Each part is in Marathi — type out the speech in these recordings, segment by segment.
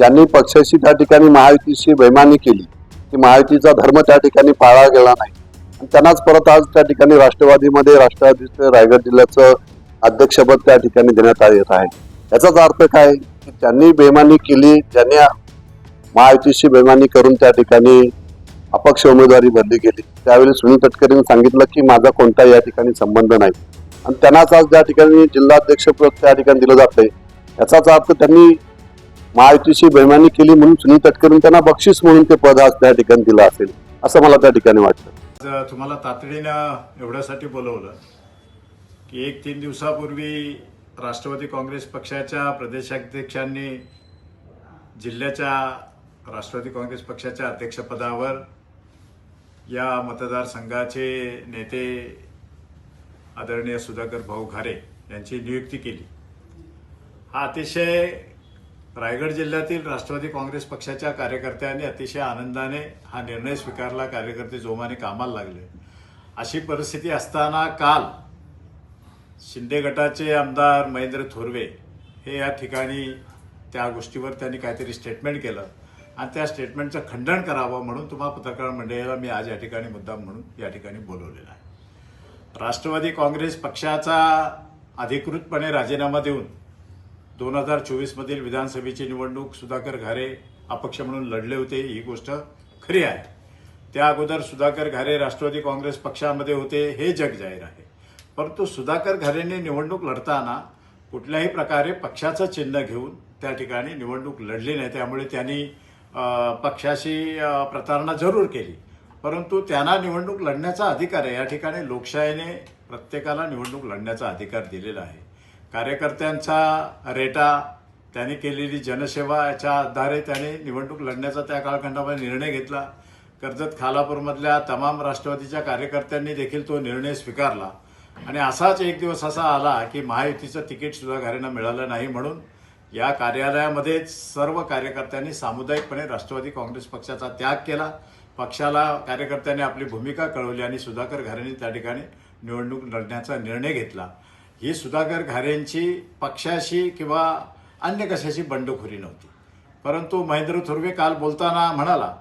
ज्यांनी पक्षाशी त्या ठिकाणी महायुतीशी बैमानी केली की महायुतीचा धर्म त्या ठिकाणी पाळला गेला नाही. आणि त्यांनाच परत आज त्या ठिकाणी राष्ट्रवादीमध्ये राष्ट्रवादीचं रायगड जिल्ह्याचं अध्यक्षपद त्या ठिकाणी देण्यात येत आहे. याचाच अर्थ काय? की ज्यांनी बेमानी केली ज्यांनी महायुतीशी बेमानी करून त्या ठिकाणी अपक्ष उमेदवारी भरली गेली त्यावेळी सुनील तटकरेंनी सांगितलं की माझा कोणता या ठिकाणी संबंध नाही. आणि त्यांनाच आज त्या ठिकाणी जिल्हाध्यक्षपद त्या ठिकाणी दिलं जातंय. याचाच अर्थ त्यांनी महायुतीशी बेमानी केली म्हणून सुनील तटकरेंनी त्यांना बक्षीस म्हणून ते पद आज त्या ठिकाणी दिलं असेल असं मला त्या ठिकाणी वाटतं. तुम्हाला तातडीनं एवढ्यासाठी बोलवलं की एक तीन दिवसापूर्वी राष्ट्रवादी काँग्रेस पक्षाच्या प्रदेशाध्यक्षांनी जिल्ह्याच्या राष्ट्रवादी काँग्रेस पक्षाच्या अध्यक्षपदावर या मतदारसंघाचे नेते आदरणीय सुधाकर भाऊ घारे यांची नियुक्ती केली. हा अतिशय रायगड जिल्ह्यातील राष्ट्रवादी काँग्रेस पक्षाच्या कार्यकर्त्यांनी अतिशय आनंदाने हा निर्णय स्वीकारला. कार्यकर्ते जोमाने कामाला लागले. अशी परिस्थिती असताना काल शिंदे गटाचे आमदार महेंद्र थोरवे हे या ठिकाणी त्या गोष्टीवर त्यांनी काहीतरी स्टेटमेंट केलं. आणि त्या स्टेटमेंटचं खंडन करावं म्हणून तुम्हा पत्रकार मंडळीला मी आज या ठिकाणी मुद्दाम म्हणून या ठिकाणी बोलवलेला आहे. राष्ट्रवादी काँग्रेस पक्षाचा अधिकृतपणे राजीनामा देऊन दोन हजार चोवीसमधील विधानसभेची निवडणूक सुधाकर घारे अपक्ष म्हणून लढले होते. ही गोष्ट खरी आहे. त्या अगोदर सुधाकर घारे राष्ट्रवादी काँग्रेस पक्षामध्ये होते. हे जग जाहीर आहे. परंतु सुधाकर घारेंनी निवडणूक लढताना कुठल्याही प्रकारे पक्षाचं चिन्ह घेऊन त्या ठिकाणी निवडणूक लढली नाही. त्यामुळे त्यांनी पक्षाशी प्रतारणा जरूर केली. परंतु त्यांना निवडणूक लढण्याचा अधिकार आहे. या ठिकाणी लोकशाहीने प्रत्येकाला निवडणूक लढण्याचा अधिकार दिलेला आहे. कार्यकर्त्यांचा रेटा त्यांनी केलेली जनसेवा याच्या आधारे त्याने निवडणूक लढण्याचा त्या कालखंडामध्ये निर्णय घेतला. कर्जत खालापूरमधल्या तमाम राष्ट्रवादीच्या कार्यकर्त्यांनी देखील तो निर्णय स्वीकारला. आणि असाच एक दिवस असा आला की महायुतीचं तिकीट सुद्धा घरांना मिळालं नाही म्हणून या कार्यालयामध्ये सर्व कार्यकर्त्यांनी सामुदायिकपणे राष्ट्रवादी काँग्रेस पक्षाचा त्याग केला. पक्षाला कार्यकर्त्यांनी आपली भूमिका कळवली आणि सुधाकर घारेंनी त्या ठिकाणी निवडणूक लढण्याचा निर्णय घेतला. ही सुधाकर घारेंची पक्षाशी किंवा अन्य कशाची बंडखोरी नव्हती. परंतु महेंद्र थुर्वे काल बोलताना म्हणाला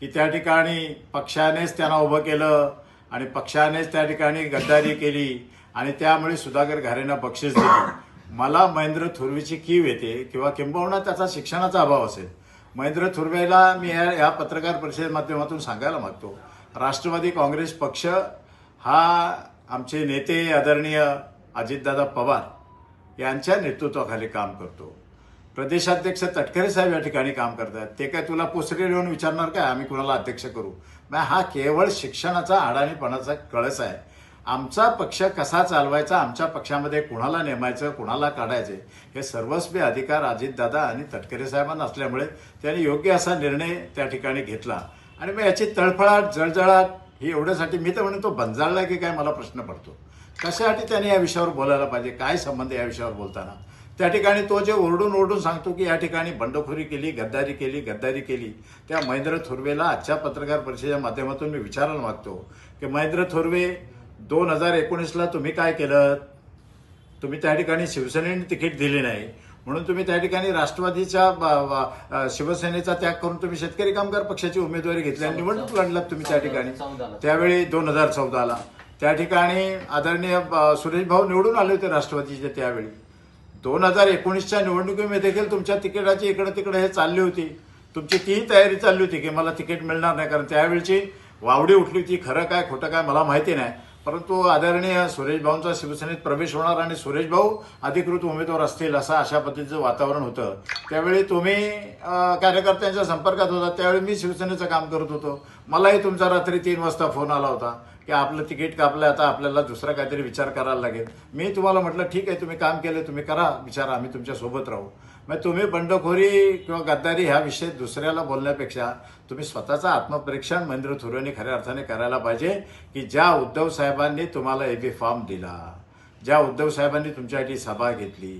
की त्या ठिकाणी पक्षानेच त्यांना उभं केलं आणि पक्षानेच त्या ठिकाणी गद्दारी केली आणि त्यामुळे सुधाकर घारेंना बक्षीस दिली. मला महेंद्र थुर्वेची कीव येते किंवा किंबहुना त्याचा शिक्षणाचा अभाव असेल. महेंद्र थुर्वेला मी या या पत्रकार परिषद माध्यमातून सांगायला मागतो. राष्ट्रवादी काँग्रेस पक्ष हा आमचे नेते आदरणीय अजितदादा पवार यांच्या नेतृत्वाखाली काम करतो. प्रदेशाध्यक्ष तटकरे साहेब या ठिकाणी काम करतात. ते काय तुला पोचरे येऊन विचारणार काय? आम्ही कुणाला अध्यक्ष करू? मग हा केवळ शिक्षणाचा अडाणीपणाचा कळस आहे. आमचा पक्ष कसा चालवायचा? आमच्या पक्षामध्ये कुणाला नेमायचं? कुणाला काढायचे? हे सर्वस्वी अधिकार अजितदादा आणि तटकरे साहेबांना असल्यामुळे त्यांनी योग्य असा निर्णय त्या ठिकाणी घेतला. आणि मग याची तळफळाट जळजळाट ही एवढ्यासाठी मी तर म्हणतो बंजाळला की काय? मला प्रश्न पडतो. कशासाठी त्याने या विषयावर बोलायला पाहिजे? काय संबंध या विषयावर बोलताना? त्या ठिकाणी तो जे ओरडून ओरडून सांगतो की या ठिकाणी बंडखोरी केली गद्दारी केली गद्दारी केली. त्या महेंद्र थोरवेला आजच्या पत्रकार परिषदेच्या माध्यमातून मी विचारायला मागतो की महेंद्र थोरवे दोन हजार एकोणीसला तुम्ही काय केलं? तुम्ही त्या ठिकाणी शिवसेनेने तिकीट दिली नाही. म्हणून तुम्ही त्या ठिकाणी राष्ट्रवादीच्या शिवसेनेचा त्याग करून तुम्ही शेतकरी कामगार पक्षाची उमेदवारी घेतली आणि निवडणूक लढलात तुम्ही त्या ठिकाणी. त्यावेळी दोन हजार चौदाला. त्या ठिकाणी आदरणीय सुरेश भाऊ निवडून आले होते राष्ट्रवादीचे त्यावेळी. दोन हजार एकोणीसच्या निवडणुकीमध्ये देखील तुमच्या तिकिटाची इकडे तिकडे हे चालली होती. तुमची तीही तयारी चालली होती की मला तिकीट मिळणार नाही कारण त्यावेळची वावडी उठली होती. खरं काय खोटं काय मला माहिती नाही. परंतु आदरणीय सुरेश भाऊंचा शिवसेनेत प्रवेश होणार आणि सुरेश भाऊ अधिकृत उमेदवार असतील असं अशा पद्धतीचं वातावरण होतं. त्यावेळी तुम्ही कार्यकर्त्यांच्या संपर्कात होता. त्यावेळी मी शिवसेनेचं काम करत होतो. मलाही तुमचा रात्री तीन वाजता फोन आला होता. की आपलं तिकीट कापलं आता आपल्याला दुसरा काहीतरी विचार करायला लागेल. मी तुम्हाला म्हटलं ठीक आहे तुम्ही काम केलं तुम्ही करा विचार आम्ही तुमच्यासोबत राहू. मग तुम्ही बंडखोरी किंवा गद्दारी ह्या विषय दुसऱ्याला बोलण्यापेक्षा तुम्ही स्वतःचं आत्मपरीक्षण महेंद्र थोरेने खऱ्या अर्थाने करायला पाहिजे की ज्या उद्धव साहेबांनी तुम्हाला बी फॉर्म दिला ज्या उद्धव साहेबांनी तुमच्यासाठी सभा घेतली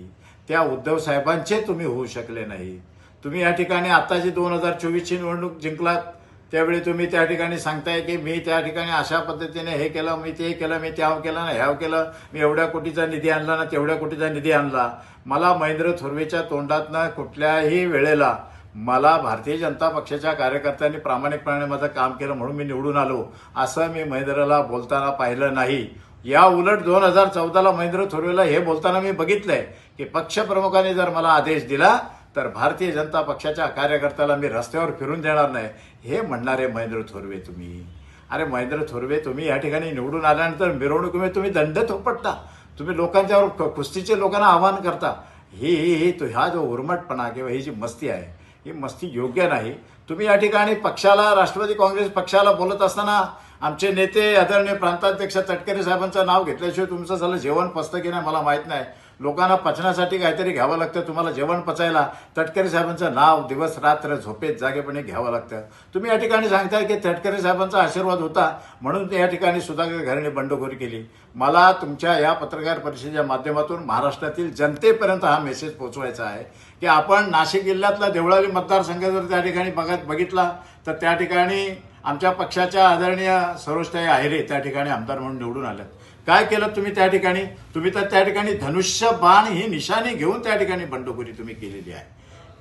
त्या उद्धव साहेबांचे तुम्ही होऊ शकले नाही. तुम्ही या ठिकाणी आताची दोन हजार चोवीसची निवडणूक जिंकलात त्यावेळी तुम्ही त्या ठिकाणी सांगताय की मी त्या ठिकाणी अशा पद्धतीने हे केलं मी ते केलं मी त्याव केलं ना ह्याव केलं. मी एवढ्या कोटीचा निधी आणला ना तेवढ्या कोटीचा निधी आणला. मला महेंद्र थोरवेच्या तोंडातनं कुठल्याही वेळेला मला भारतीय जनता पक्षाच्या कार्यकर्त्यांनी प्रामाणिकपणे माझं काम केलं म्हणून मी निवडून आलो. असं मी महेंद्रला बोलताना पाहिलं नाही. या उलट दोन हजार चौदाला महेंद्र थोरवेला हे बोलताना मी बघितलंय की पक्षप्रमुखांनी जर मला आदेश दिला तर भारतीय जनता पक्षाच्या कार्यकर्त्याला मी रस्त्यावर फिरून देणार नाही. हे म्हणणारे महेंद्र थोरवे तुम्ही. अरे महेंद्र थोरवे तुम्ही या ठिकाणी निवडून आल्यानंतर मिरवणुकीमध्ये तुम्ही दंड थोपटता तुम्ही लोकांच्यावर क- कुस्तीचे लोकांना आव्हान करता. ही ही ही तो ह्या जो उर्मटपणा किंवा ही जी मस्ती आहे ही मस्ती योग्य नाही. तुम्ही या ठिकाणी पक्षाला राष्ट्रवादी काँग्रेस पक्षाला बोलत असताना आमचे नेते आदरणीय प्रांताध्यक्ष तटकरे साहेबांचं नाव घेतल्याशिवाय तुमचं झालं जेवण पसतं की नाही मला माहीत नाही. लोकांना पचनासाठी काहीतरी घ्यावं लागतं तुम्हाला जेवण पचायला. तटकरे साहेबांचं नाव दिवस रात्र झोपेत जागेपणे घ्यावं लागतं. तुम्ही या ठिकाणी सांगताय की तटकरे साहेबांचा आशीर्वाद होता म्हणून या ठिकाणी सुधाकर घराणे बंडखोरी केली. मला तुमच्या या पत्रकार परिषदेच्या माध्यमातून महाराष्ट्रातील जनतेपर्यंत हा मेसेज पोचवायचा आहे की आपण नाशिक जिल्ह्यातला देवळाली मतदारसंघ जर त्या ठिकाणी बघत बघितला तर त्या ठिकाणी आमच्या पक्षाच्या आदरणीय सरोजताई आहेरे त्या ठिकाणी आमदार म्हणून निवडून आल्यात काय केलं तुम्ही त्या ठिकाणी? तुम्ही तर त्या ठिकाणी धनुष्य बाण ही निशाणी घेऊन त्या ठिकाणी बंडखोरी तुम्ही केलेली आहे.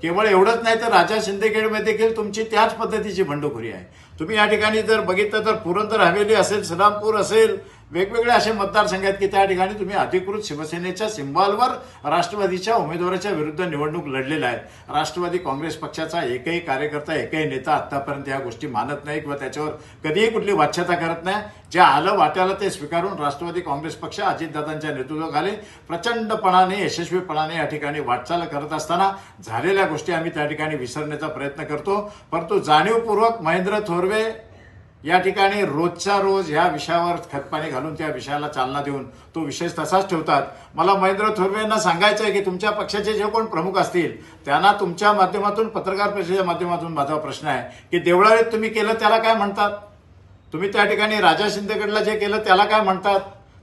केवळ एवढंच नाही तर राजा शिंदेखेडमध्ये देखील तुमची त्याच पद्धतीची बंडखोरी आहे. तुम्ही या ठिकाणी जर बघितलं तर पुरंदर हवेली असेल श्रीरामपूर असेल वेगवेगळे असे मतदारसंघ आहेत की त्या ठिकाणी तुम्ही अधिकृत शिवसेनेच्या सिंबॉलवर राष्ट्रवादीच्या उमेदवाराच्या विरुद्ध निवडणूक लढलेल्या आहेत. राष्ट्रवादी काँग्रेस पक्षाचा एकही कार्यकर्ता एकही नेता आतापर्यंत या गोष्टी मानत नाही किंवा त्याच्यावर कधीही कुठली वाच्यता करत नाही. जे आलं वाट्याला ते स्वीकारून राष्ट्रवादी काँग्रेस पक्ष अजितदादांच्या नेतृत्वाखाली प्रचंडपणाने यशस्वीपणाने या ठिकाणी वाटचाल करत असताना झालेल्या गोष्टी आम्ही त्या ठिकाणी विसरण्याचा प्रयत्न करतो. परंतु जाणीवपूर्वक महेंद्र थोरवे या ठिकाणी रोजच्या रोज ह्या विषयावर खतपाणी घालून त्या विषयाला चालना देऊन तो विषय तसाच ठेवतात. मला महेंद्र थोरवे यांना सांगायचं आहे की तुमच्या पक्षाचे जे कोण प्रमुख असतील त्यांना तुमच्या माध्यमातून पत्रकार परिषदेच्या माध्यमातून माझा प्रश्न आहे की देवळालीत तुम्ही केलं त्याला काय म्हणतात? तुम्ही त्या ठिकाणी राजा शिंदेगडला जे केलं त्याला काय म्हणतात?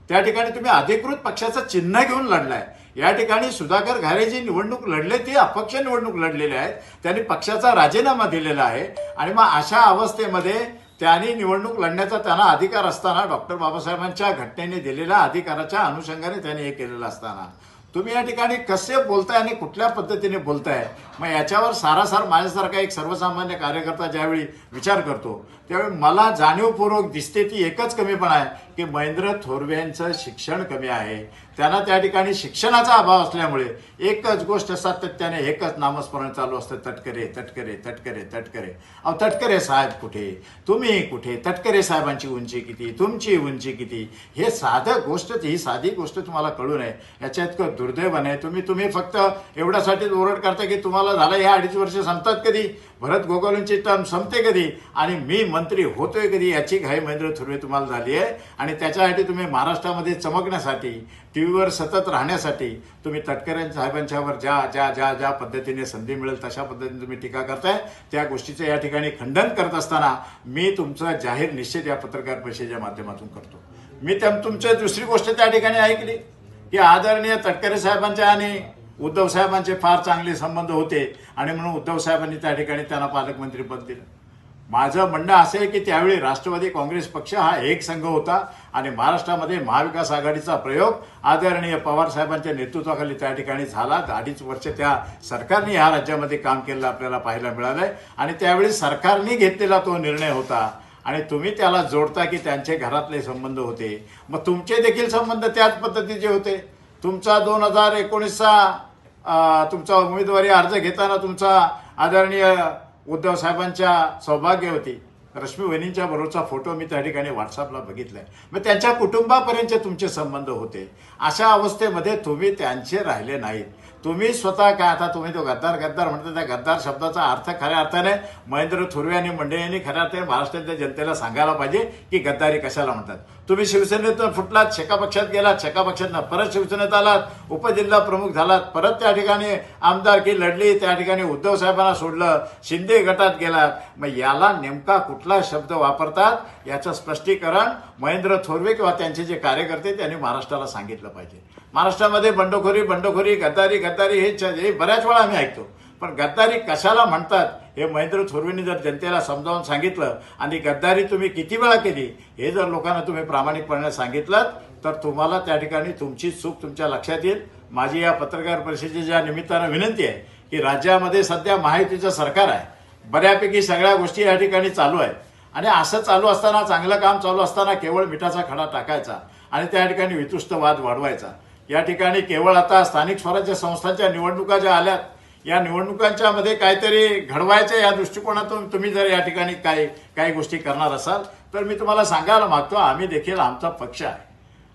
त्या ठिकाणी तुम्ही अधिकृत पक्षाचं चिन्ह घेऊन लढलाय. या ठिकाणी सुधाकर घारे जी निवडणूक लढले ती अपक्ष निवडणूक लढलेले आहेत. त्यांनी पक्षाचा राजीनामा दिलेला आहे. आणि मग अशा अवस्थेमध्ये त्यांनी निवडणूक लढण्याचा त्यांना अधिकार असताना डॉक्टर बाबासाहेबांच्या घटनेने दिलेल्या अधिकाराच्या अनुषंगाने त्यांनी हे केलेलं असताना. तुम्ही या ठिकाणी कसे बोलताय आणि कुठल्या पद्धतीने बोलताय? मग याच्यावर सारासार माझ्यासारखा एक सर्वसामान्य कार्यकर्ता ज्यावेळी विचार करतो त्यावेळी मला जाणीवपूर्वक दिसते ती एकच कमीपणा आहे की महेंद्र थोरवे यांचं शिक्षण कमी आहे. त्यांना त्या ठिकाणी शिक्षणाचा अभाव असल्यामुळे एकच गोष्ट सातत्याने एकच नामस्मरण चालू असतं तटकरे तटकरे तटकरे तटकरे. अहो तटकरे साहेब कुठे? तुम्ही कुठे? तटकरे साहेबांची उंची किती? तुमची उंची किती? हे साधं गोष्ट ही साधी गोष्ट तुम्हाला कळू नये. याच्या इतकं दुर्दैवाने तुम्ही तुम्ही फक्त एवढ्यासाठीच ओरड करता की तुम्हाला झालं हे अडीच वर्ष संपतात कधी? भरत गोगोलींची टर्म संपते कधी? आणि मी मंत्री होतोय कधी? याची घाई महेंद्र थुर्वे तुम्हाला झाली आहे. आणि त्याच्यासाठी तुम्ही महाराष्ट्रामध्ये चमकण्यासाठी टी टीव्हीवर सतत राहण्यासाठी तुम्ही तटकरे साहेबांच्यावर ज्या ज्या ज्या ज्या पद्धतीने संधी मिळेल तशा पद्धतीने तुम्ही टीका करताय. त्या गोष्टीचं या ठिकाणी खंडन करत असताना मी तुमचा जाहीर निश्चित या पत्रकार परिषदेच्या माध्यमातून करतो. मी त्या तुमच्या दुसरी गोष्ट त्या ठिकाणी ऐकली की आदरणीय तटकरे साहेबांच्या आणि उद्धव साहेबांचे फार चांगले संबंध होते आणि म्हणून उद्धव साहेबांनी त्या ठिकाणी त्यांना पालकमंत्रीपद दिलं. माझं म्हणणं असं आहे की त्यावेळी राष्ट्रवादी काँग्रेस पक्ष हा एक संघ होता आणि महाराष्ट्रामध्ये महाविकास आघाडीचा प्रयोग आदरणीय पवार साहेबांच्या नेतृत्वाखाली त्या ठिकाणी झाला. अडीच वर्ष त्या सरकारने ह्या राज्यामध्ये काम केलेलं आपल्याला पाहायला मिळालंय. आणि त्यावेळी सरकारने घेतलेला तो निर्णय होता. आणि तुम्ही त्याला जोडता की त्यांचे घरातले संबंध होते. मग तुमचे देखील संबंध त्याच पद्धतीचे होते. तुमचा दोन हजार एकोणीसचा तुमचा उमेदवारी अर्ज घेताना तुमचा आदरणीय उद्धव साहेबांच्या सौभाग्यवती रश्मी वहिनींच्या बरोबरचा फोटो मी त्या ठिकाणी व्हॉट्सअपला बघितलाय. मग त्यांच्या कुटुंबापर्यंतचे तुमचे संबंध होते. अशा अवस्थेमध्ये तुम्ही त्यांचे राहिले नाहीत. तुम्ही स्वतः काय आता तुम्ही तो गद्दार गद्दार म्हणता त्या गद्दार शब्दाचा अर्थ खऱ्या अर्थाने महेंद्र थुर्वे आणि मंडळींनी खऱ्या अर्थाने महाराष्ट्रातल्या जनतेला सांगायला पाहिजे की गद्दारी कशाला म्हणतात. तुम्ही शिवसेनेतून फुटलात शेका पक्षात गेलात शेका पक्षात परत शिवसेनेत आलात उपजिल्हा प्रमुख झालात परत त्या ठिकाणी आमदारकी लढली त्या ठिकाणी उद्धव साहेबांना सोडलं शिंदे गटात गेलात. मग याला नेमका कुठला शब्द वापरतात याचं स्पष्टीकरण महेंद्र थोरवे किंवा त्यांचे जे कार्यकर्ते त्यांनी महाराष्ट्राला सांगितलं पाहिजे. महाराष्ट्रामध्ये बंडखोरी बंडखोरी गद्दारी गद्दारी हे च- हे बऱ्याच वेळा आम्ही ऐकतो. पण गद्दारी कशाला म्हणतात हे महेंद्र थोरवेंनी जर जनतेला समजावून सांगितलं आणि गद्दारी तुम्ही किती वेळा केली हे जर लोकांना तुम्ही प्रामाणिकपणे सांगितलं तर तुम्हाला त्या ठिकाणी तुमची चूक तुमच्या लक्षात येईल. माझी या पत्रकार परिषदेच्या निमित्तानं विनंती आहे की राज्यामध्ये सध्या महायुतीचं सरकार आहे. बऱ्यापैकी सगळ्या गोष्टी या ठिकाणी चालू आहेत. आणि असं चालू असताना चांगलं काम चालू असताना केवळ मिठाचा खडा टाकायचा आणि त्या ठिकाणी वितुष्ट वाद वाढवायचा. या ठिकाणी केवळ आता स्थानिक स्वराज्य संस्थांच्या निवडणुका ज्या आल्यात या निवडणुकांच्या मध्ये काहीतरी घडवायचं या दृष्टिकोनातून तुम्ही जर या ठिकाणी काही काही गोष्टी करणार असाल तर मी तुम्हाला सांगायला मागतो आम्ही देखील आमचा पक्ष आहे.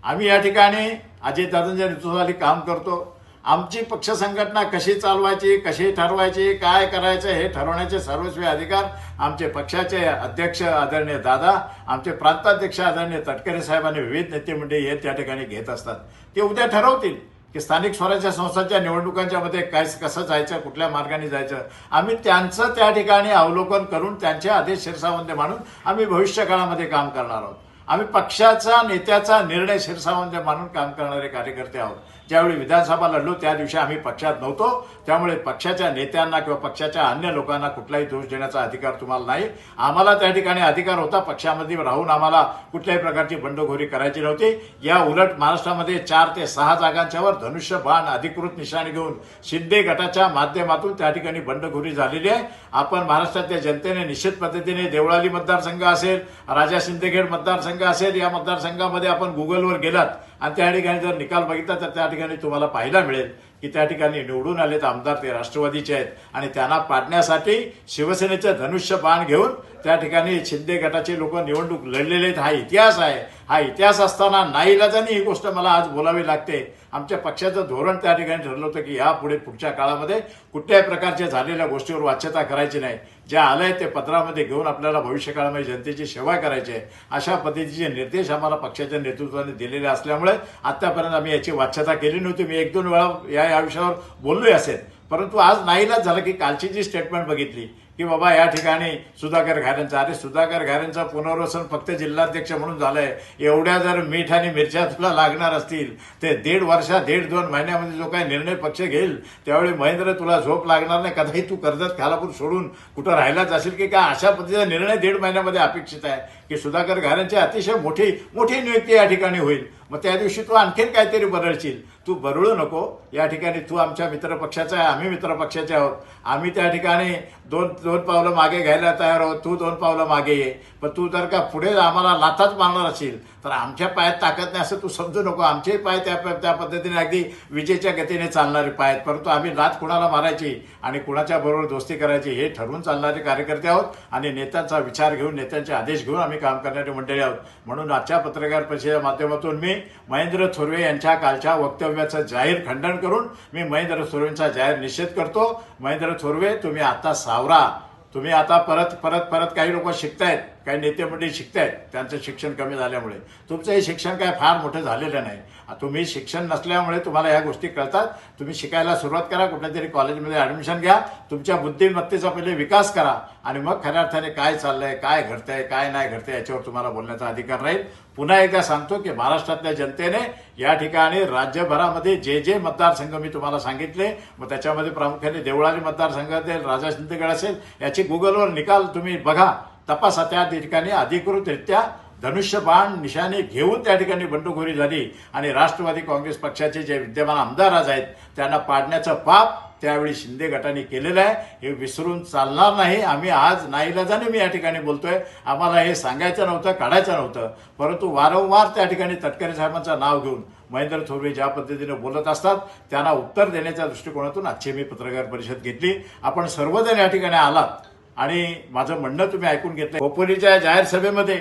आम्ही या ठिकाणी अजितदादांच्या नेतृत्वाखाली काम करतो. आमची पक्ष संघटना कशी चालवायची कशी ठरवायची काय करायचं हे ठरवण्याचे सर्वस्वी अधिकार आमचे पक्षाचे अध्यक्ष आदरणीय दादा आमचे प्रांताध्यक्ष आदरणीय तटकरे साहेबांनी विविध नेते मंडळी हे त्या ठिकाणी घेत असतात. ते उद्या ठरवतील. की स्थानिक स्वराज्य संस्थांच्या निवडणुकांच्या मध्ये काय कसं जायचं कुठल्या मार्गाने जायचं? आम्ही त्यांचं त्या ठिकाणी अवलोकन करून त्यांचे आदेश शिरसावंते मानून आम्ही भविष्य काळामध्ये काम करणार आहोत. आम्ही पक्षाचा नेत्याचा निर्णय शिरसावंत मानून काम करणारे कार्यकर्ते आहोत. ज्यावेळी विधानसभा लढलो त्या दिवशी आम्ही पक्षात नव्हतो. त्यामुळे पक्षाच्या नेत्यांना किंवा पक्षाच्या अन्य लोकांना कुठलाही दोष देण्याचा अधिकार तुम्हाला नाही. आम्हाला त्या ठिकाणी अधिकार होता. पक्षामध्ये राहून आम्हाला कुठल्याही प्रकारची बंडखोरी करायची नव्हती. या उलट महाराष्ट्रामध्ये चार ते सहा जागांच्यावर धनुष्यबाण अधिकृत निशाणी घेऊन शिंदे गटाच्या माध्यमातून त्या ठिकाणी बंडखोरी झालेली आहे. आपण महाराष्ट्रातल्या जनतेने निश्चित पद्धतीने देवळाली मतदारसंघ असेल राजा शिंदेखेड मतदारसंघ असेल या मतदारसंघामध्ये आपण गुगलवर गेलात आणि त्या ठिकाणी जर निकाल बघितला तर त्या ठिकाणी तुम्हाला पाहायला मिळेल की त्या ठिकाणी निवडून आलेत आमदार ते राष्ट्रवादीचे आहेत. आणि त्यांना पाडण्यासाठी शिवसेनेचं धनुष्य बाण घेऊन त्या ठिकाणी शिंदे गटाचे लोक निवडणूक लढलेले आहेत. हा इतिहास आहे. हा इतिहास असताना नाईलाजाने ही गोष्ट मला आज बोलावी लागते. आमच्या पक्षाचं धोरण त्या ठिकाणी ठरलं होतं की यापुढे पुढच्या काळामध्ये कुठल्याही प्रकारच्या झालेल्या गोष्टीवर वाच्यता करायची नाही. ज्या आलंय ते पत्रामध्ये घेऊन आपल्याला भविष्य काळामध्ये जनतेची सेवा करायची आहे. अशा पद्धतीचे निर्देश आम्हाला पक्षाच्या नेतृत्वाने दिलेले असल्यामुळे आतापर्यंत आम्ही याची वाच्यता केली नव्हती. मी एक दोन वेळा या या विषयावर बोललोय असेल परंतु आज नाहीलाच झालं की कालची जी स्टेटमेंट बघितली की बाबा या ठिकाणी सुधाकर घारेंचा अरे सुधाकर घारेंचं पुनर्वसन फक्त जिल्हाध्यक्ष म्हणून झालंय. एवढ्या जर मीठ आणि मिरच्या तुला लागणार असतील ते दीड वर्षा दीड दोन महिन्यामध्ये जो काही निर्णय पक्ष घेईल त्यावेळी महेंद्र तुला झोप लागणार नाही. कदाही तू कर्जत खालापूर सोडून कुठं राहिलाच असेल की काय? अशा पद्धतीचा निर्णय दीड महिन्यामध्ये अपेक्षित आहे. की सुधाकर घरांची अतिशय मोठी मोठी नियुक्ती या ठिकाणी होईल. मग त्या दिवशी तू आणखीन काहीतरी बरळशील तू बरळू नको. या ठिकाणी तू आमच्या मित्र पक्षाचा आहे आम्ही मित्र पक्षाचे आहोत. आम्ही त्या ठिकाणी दोन दोन पावलं मागे घ्यायला तयार आहोत तू दोन पावलं मागे ये. पण तू जर का पुढे आम्हाला लाथाच मारणार असेल तर आमच्या पायात ताकद नाही असं तू समजू नको. आमचे पाय त्या त्या पद्धतीने अगदी विजेच्या गतीने चालणारे पाय आहेत परंतु आम्ही लाच कुणाला मारायची आणि कुणाच्या बरोबर दोस्ती करायची हे ठरवून चालणारे कार्यकर्ते आहोत आणि नेत्यांचा विचार घेऊन नेत्यांचे आदेश घेऊन आम्ही काम करणारे मंडळी आहोत. म्हणून आजच्या पत्रकार परिषदेच्या माध्यमातून मी महेंद्र थोरवे यांच्या कालच्या वक्तव्याचं जाहीर खंडन करून मी महेंद्र थोरवेंचा जाहीर निषेध करतो. महेंद्र थोरवे तुम्ही आता सावरा. तुम्ही आता परत परत परत काही लोक शिकतायत. काही नेते मंडळी शिकतायत त्यांचं शिक्षण कमी झाल्यामुळे. तुमचं हे शिक्षण काय फार मोठं झालेलं नाही. तुम्ही शिक्षण नसल्यामुळे तुम्हाला ह्या गोष्टी कळतात. तुम्ही शिकायला सुरुवात करा कुठल्या तरी कॉलेजमध्ये ॲडमिशन घ्या. तुमच्या बुद्धिमत्तेचा पहिले विकास करा आणि मग खऱ्या अर्थाने काय चाललंय काय घडतंय काय नाही घडतंय याच्यावर तुम्हाला बोलण्याचा अधिकार राहील. पुन्हा एकदा सांगतो की महाराष्ट्रातल्या जनतेने या ठिकाणी राज्यभरामध्ये जे जे मतदारसंघ मी तुम्हाला सांगितले मग त्याच्यामध्ये प्रामुख्याने देवळाली मतदारसंघ असेल राजा सिंदगड असेल याची गुगलवर निकाल तुम्ही बघा. तपासा त्या ठिकाणी अधिकृतरित्या धनुष्यबाण निशाने घेऊन त्या ठिकाणी बंडखोरी झाली आणि राष्ट्रवादी काँग्रेस पक्षाचे जे विद्यमान आमदार आज आहेत त्यांना पाडण्याचं पाप त्यावेळी शिंदे गटाने केलेलं आहे. हे विसरून चालणार नाही. आम्ही आज नाईलाजाने मी या ठिकाणी बोलतोय. आम्हाला हे सांगायचं नव्हतं काढायचं नव्हतं. परंतु वारंवार त्या ठिकाणी तटकरे साहेबांचं नाव घेऊन महेंद्र थोरवे ज्या पद्धतीने बोलत असतात त्यांना उत्तर देण्याच्या दृष्टिकोनातून आजची मी पत्रकार परिषद घेतली. आपण सर्वजण या ठिकाणी आलात. आणि माझं म्हणणं तुम्ही ऐकून घेतलं खोपोलीच्या जाहीर सभेमध्ये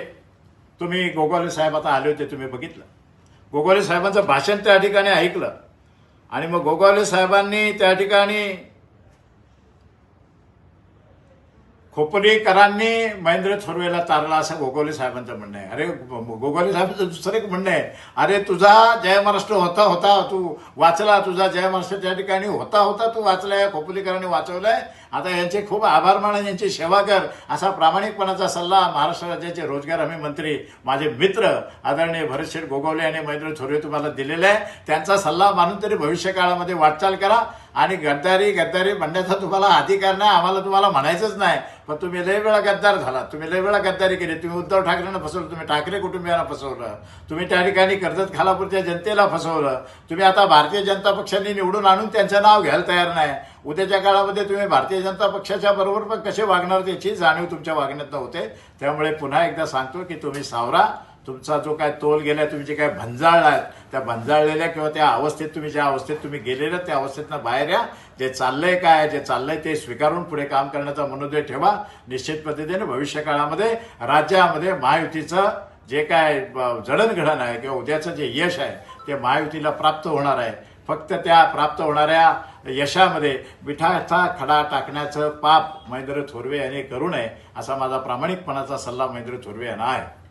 तुम्ही गोगावले साहेब आता आले होते तुम्ही बघितलं. गोगावले साहेबांचं भाषण त्या ठिकाणी ऐकलं. आणि मग गोगावले साहेबांनी त्या ठिकाणी खोपलीकरांनी महेंद्र थोरवेला तारला असं गोगावले साहेबांचं म्हणणं आहे. अरे गोगावले साहेबांचं दुसरं एक म्हणणं आहे. अरे तुझा जय महाराष्ट्र होता होता तू वाचला तुझा जय महाराष्ट्र त्या ठिकाणी होता होता तू वाचलाय खोपलीकरांनी वाचवलाय. आता यांचे खूप आभार माना यांची सेवा कर असा प्रामाणिकपणाचा सल्ला महाराष्ट्र राज्याचे रोजगार हमी मंत्री माझे मित्र आदरणीय भरतशेठ गोगवले आणि महेंद्र थोरवे तुम्हाला दिलेले आहे. त्यांचा सल्ला मानून तरी भविष्य काळामध्ये वाटचाल करा. आणि गद्दारी गद्दारी म्हणण्याचा तुम्हाला अधिकार नाही आम्हाला तुम्हाला म्हणायचंच नाही. पण तुम्ही लय वेळा गद्दार झाला. तुम्ही लय वेळा गद्दारी केली. तुम्ही उद्धव ठाकरेंना फसवलं तुम्ही ठाकरे कुटुंबियांना फसवलं. तुम्ही त्या ठिकाणी कर्जत खालापूरच्या जनतेला फसवलं. तुम्ही आता भारतीय जनता पक्षाने निवडून आणून त्यांचं नाव घ्यायला तयार नाही. उद्याच्या काळामध्ये तुम्ही भारतीय जनता पक्षाच्या बरोबर पण कसे वागणार याची जाणीव तुमच्या वागण्यात होते. त्यामुळे पुन्हा एकदा सांगतो की तुम्ही सावरा तुमचा जो काय तोल गेला तुम्ही जे काय आहेत त्या भंजाळलेल्या किंवा त्या अवस्थेत तुम्ही ज्या अवस्थेत तुम्ही गेलेल्या त्या अवस्थेतनं बाहेर या. जे चाललंय काय जे चाललंय ते स्वीकारून पुढे काम करण्याचा मनोदय ठेवा. निश्चित पद्धतीने भविष्य काळामध्ये राज्यामध्ये महायुतीचं जे काय ब- जडणघडण आहे किंवा उद्याचं जे यश आहे ते महायुतीला प्राप्त होणार आहे. फक्त त्या प्राप्त होणाऱ्या यशामध्ये मिठाचा खडा टाकण्याचं पाप महेंद्र थोरवे यांनी करू नये असा माझा प्रामाणिकपणाचा सल्ला महेंद्र थोरवे यांना आहे.